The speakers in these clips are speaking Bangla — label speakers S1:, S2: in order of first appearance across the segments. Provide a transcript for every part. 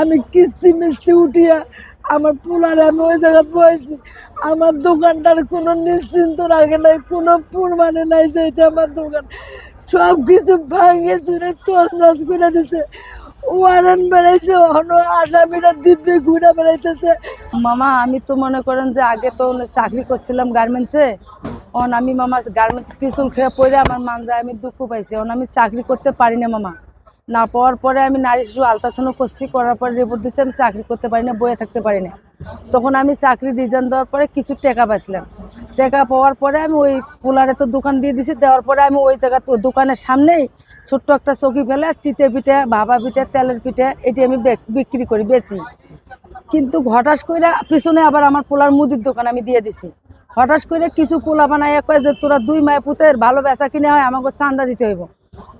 S1: আমি কিস্তি মিস্তি উঠিয়া আমার পোলারে আমি ওই জায়গায় বয়েছি আমার দোকানটার কোনো নিশ্চিন্ত রাখে নাই, কোনো মানে নাই যে এটা আমার দোকান। সব কিছু ভাঙে চুরে তছনছ করে দিছে। ওয়ারেন বেড়াইছে অন্য আসামিরা দিব্যে ঘুরে বেড়াইতেছে।
S2: মামা, আমি তো মনে করেন যে আগে তো চাকরি করছিলাম গার্মেন্টসে। অন আমি মামা গার্মেন্টস পিছন খেয়ে পড়ে আমার মান যায়, আমি দুঃখ পাইছি। অন আমি চাকরি করতে পারি না, মামা। না পাওয়ার পরে আমি নারী শিশু আলট্রাসাউন্ড করছি, করার পরে রিপোর্ট দিচ্ছে আমি চাকরি করতে পারি না বয়ে থাকতে পারি না তখন আমি চাকরি রিজাইন দেওয়ার পরে কিছু টাকা পাইছিলাম টাকা পাওয়ার পরে আমি ওই পোলারে তো দোকান দিয়ে দিছি, দেওয়ার পরে আমি ওই জায়গা তো দোকানের সামনেই ছোট্ট একটা চকি ফেলে চিতে পিঠে ভাবা পিঠে, তেলের পিঠে, এটি আমি বিক্রি করি, বেচি। কিন্তু হঠাৎ করে পিছনে আবার আমার পোলার মুদির দোকান আমি দিয়ে দিছি। হঠাৎ করে কিছু পোলা বানাইয়া কয় যে তোরা দুই মায় পুতের ভালো বেচা কিনে হয়, আমাকে চান্দা দিতে হইব।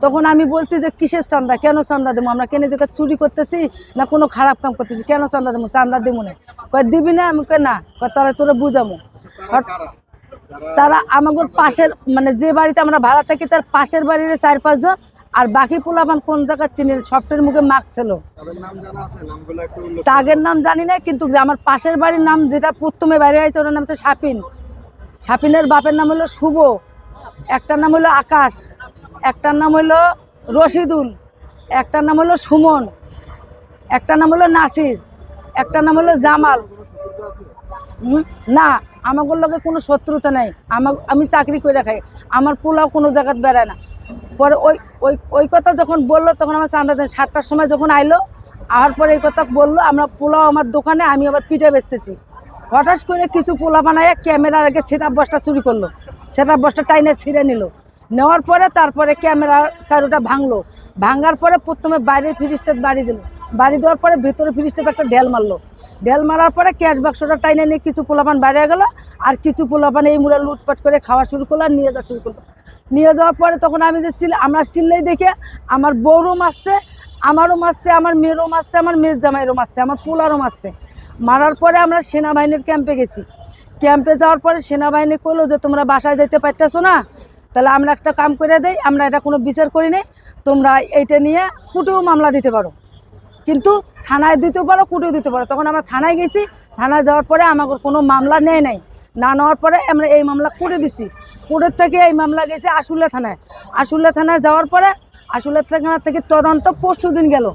S2: তখন আমি বলছি যে, কিসের চান্দা? কেন চান্দা দেবো? আমরা কেন যেটা চুরি করতেছি না কোনো খারাপ কাম করতেছি, কেন চান্দা দেবো? চান্দা দেবো না। কয়, দিবি না? আমি কয় না। কয়, তাহলে তোরা বুঝামো। তারা আমাদের পাশের মানে যে বাড়িতে আমরা ভাড়া থাকি, তার পাশের বাড়ির চার পাঁচজন আর বাকি পোলাপান কোন জায়গায় চিনি সবটার মুখে মাখ ছিল। তাগের নাম জানি না, কিন্তু আমার পাশের বাড়ির নাম যেটা প্রথমে বাইরে হয়েছে, ওটার নাম হচ্ছে সাপিন সাপিনের বাপের নাম হলো শুভ একটার নাম হলো আকাশ। একটার নাম হলো রশিদুল, একটার নাম হলো সুমন, একটার নাম হলো নাসির, একটার নাম হলো জামাল। না আমাদের লগে কোনো শত্রুতা নেই। আমার আমি চাকরি করে খাই। আমার পোলাও কোনো জায়গায় বেড়ায় না। পরে ওই ওই ওই কথা যখন বলল, তখন আমার চান্দা দেন। সাতটার সময় যখন আইলো আর পরে এই কথা বলল, আমরা পোলাও আমার দোকানে, আমি আবার পিঠে বেচতেছি। হঠাৎ করে কিছু পোলা বানায় ক্যামেরার আগে সেট বসটা চুরি করল। সেট বসটা টাইনে ছিঁড়ে নিল। নেওয়ার পরে তারপরে ক্যামেরার চারুটা ভাঙলো। ভাঙার পরে প্রথমে বাইরে ফ্রিজটা বাড়ি দিল। বাড়ি দেওয়ার পরে ভিতরে ফ্রিজটা একটা ঢেল মারলো। ঢেল মারার পরে ক্যাশ বাক্সটা টাইনে নিয়ে কিছু পোলাপান বাইরে গেলো আর কিছু পোলাপান এই মুড়ে লুটপাট করে খাওয়া শুরু করল নিয়ে যাওয়া শুরু করল। নিয়ে যাওয়ার পরে তখন আমি যে ছিল আমরা চিল্লাই দেখে আমার বউরও মারছে আমারও মারছে আমার মেয়েরও মারছে আমার মেয়ের জামাইরও মারছে আমার পোলারও মারছে মারার পরে আমরা সেনাবাহিনীর ক্যাম্পে গেছি। ক্যাম্পে যাওয়ার পরে সেনাবাহিনী করল যে তোমরা বাসায় যেতে পারতেছো না তাহলে আমরা একটা কাম করে দেই, আমরা এটা কোনো বিচার করি নাই, তোমরা এইটা নিয়ে কুটেও মামলা দিতে পারো। কিন্তু থানায় দিতে পারো কুটেও দিতে পারো। তখন আমরা থানায় গেছি, থানায় যাওয়ার পরে আমাকে কোনো মামলা নেয় নাই। না নেওয়ার পরে আমরা এই মামলা করে দিছি। কোর্টের থেকে এই মামলা গেছে আশুল্লা থানায়। আশুল্লা থানায় যাওয়ার পরে আশুল্লা থানা থেকে তদন্ত পরশু দিন গেল।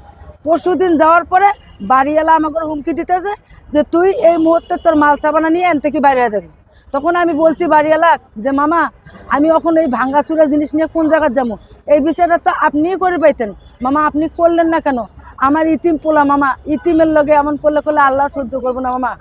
S2: পরশু দিন যাওয়ার পরে বাড়িওয়ালা আমাকে হুমকি দিতেছে যে, তুই এই মুহূর্তে তোর মাল সাবানা নিয়ে এন থেকে বাইরে যাবি। তখন আমি বলছি বাড়িওয়ালা যে মামা, আমি এখন এই ভাঙ্গাচুরা জিনিস নিয়ে কোন জায়গায় যাব? এই বিষয়টা তো আপনিই করে পাইতেন। মামা, আপনি করলেন না কেন? আমার ইতিম পোলা মামা, ইতিমের লগে এমন করলে করলে আল্লাহ সহ্য করব না মামা।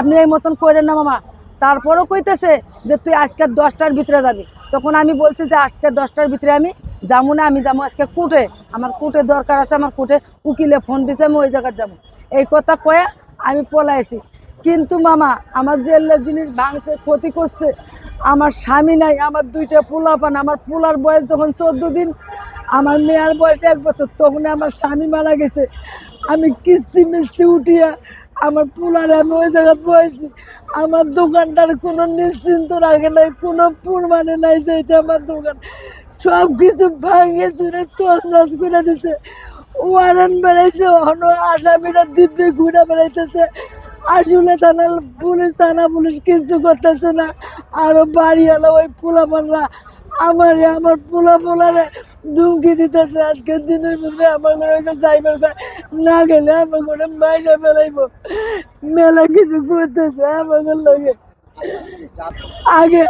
S2: আপনি এই মতন করেন না মামা। তারপরও কইতেছে যে, তুই আজকে দশটার ভিতরে যাবি। তখন আমি বলছি যে, আজকে দশটার ভিতরে আমি যাব না, আমি যাব আজকে কোর্টে। আমার কোর্টে দরকার আছে, আমার কোর্টে উকিলে ফোন দিছে, আমি ওই জায়গায় যাব। এই কথা কয়ে আমি পলাইছি। কিন্তু মামা, আমার যে জিনিস ভাঙছে, ক্ষতি করছে। আমার স্বামী নাই, আমার দুইটা পোলা পান আমার পোলার বয়স যখন চোদ্দ দিন, আমার মেয়ার বয়স এক বছর তখন আমার স্বামী মারা গেছে। আমি কিস্তি মিস্তি উঠিয়া আমার পোলারে আমি ওই জায়গায় বয়েছি আমার দোকানটার কোনো নিশ্চিন্ত রাখে নাই, কোনো মানে নাই যে এটা আমার দোকান। সব কিছু ভাঙে চুরে তছনছ করে দিছে। ওয়ারেন বেড়াইছে, অন্য আসামিরা দিব্যে ঘুরে বেড়াইতেছে। আসলে থানা পুলিশ থানা পুলিশ কিছু করতেছে না। আরও বাড়ি এলো ওই পোলাপানরা আমার আমার পোলা পোলারে ধুমকি দিতেছে। আজকের দিনের ভিতরে আমার ঘরে হয়েছে সাইবার না গেলে আমার ঘরে মাইনে ফেলাইব। মেলা কিছু করতেছে আমার লগে। আগে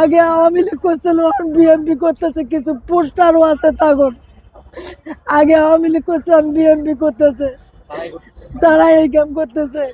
S2: আগে আওয়ামী লীগ করছিল, এখন বিএমপি করতেছে, কিছু পোস্টারও আছে তখন আগে আওয়ামী লীগ করছে, এখন বিএমপি করতেছে। তারা এই কাম করতেছে।